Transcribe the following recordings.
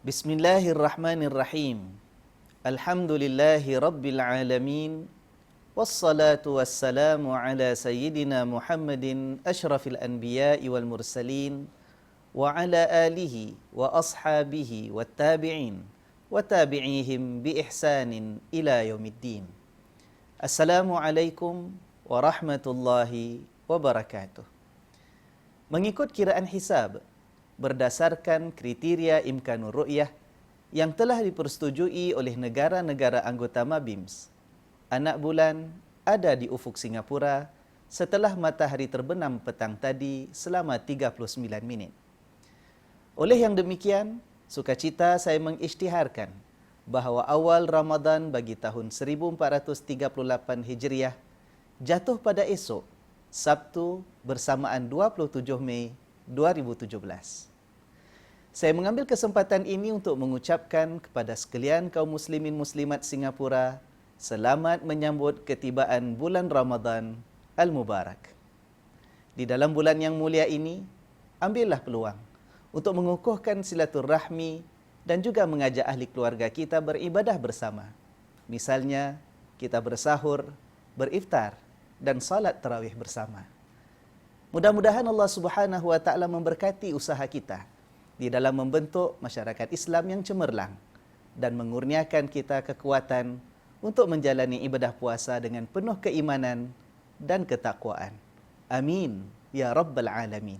بسم الله الرحمن الرحيم الحمد لله رب العالمين والصلاة والسلام على سيدنا محمد أشرف الأنبياء والمرسلين وعلى آله وأصحابه والتابعين وتابعيهم بإحسان إلى يوم الدين السلام عليكم ورحمة الله وبركاته Mengikut kiraan hisab berdasarkan kriteria imkanur ru'yah yang telah dipersetujui oleh negara-negara anggota MABIMS anak bulan ada di ufuk Singapura setelah matahari terbenam petang tadi selama 39 minit. Oleh yang demikian, sukacita saya mengisytiharkan bahawa awal Ramadan bagi tahun 1438 Hijriah jatuh pada esok, Sabtu bersamaan 27 Mei 2017. Saya mengambil kesempatan ini untuk mengucapkan kepada sekalian kaum muslimin muslimat Singapura selamat menyambut ketibaan bulan Ramadan Al-Mubarak. Di dalam bulan yang mulia ini, ambillah peluang untuk mengukuhkan silaturahmi dan juga mengajak ahli keluarga kita beribadah bersama. Misalnya, kita bersahur, beriftar dan salat tarawih bersama. Mudah-mudahan Allah Subhanahu wa taala memberkati usaha kita di dalam membentuk masyarakat Islam yang cemerlang dan mengurniakan kita kekuatan untuk menjalani ibadah puasa dengan penuh keimanan dan ketakwaan. Amin ya rabbal alamin.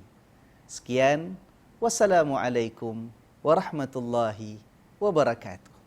Sekian wassalamualaikum warahmatullahi wabarakatuh.